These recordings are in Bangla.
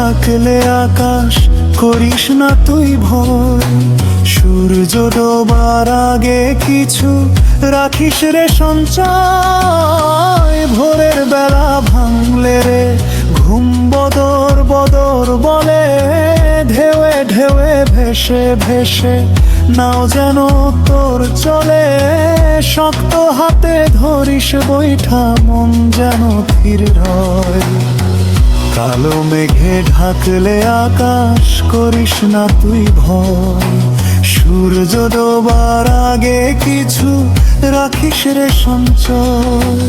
ঢাকলে আকাশ করিস না তুই ভয়। সূর্য ডোবার আগে কিছু রাখিস রে সঞ্চয়। ভোরের বেলা ভাঙলে রে ঘুম বদর বদর বলে। ঢেউে ঢেউয়ে ভেসে ভেসে নাও যেন তোর চলে। শক্ত হাতে ধরিস বৈঠা, মন যেন ফির রয় কালো মেঘে ঢাকলে আকাশ করিস না তুই ভয়। সূর্য ডোবার আগে কিছু রাখিস রে সঞ্চয়।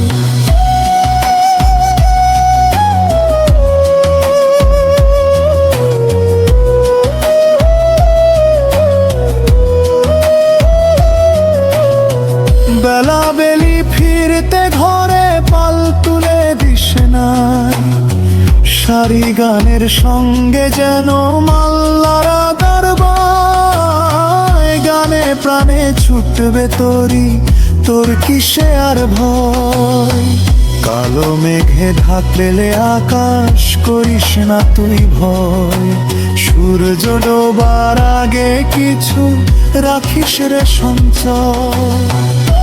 বেলা সারি গানের সঙ্গে যেন মাল্লারা দরবায় গানে প্রাণে ছুটবে তোরি, তোর কিসে আর ভয়? কালো মেঘে ঢাকলে আকাশ করিস না তুই ভয়। সূর্য ডোবার আগে কিছু রাখিস রে সঞ্চয়।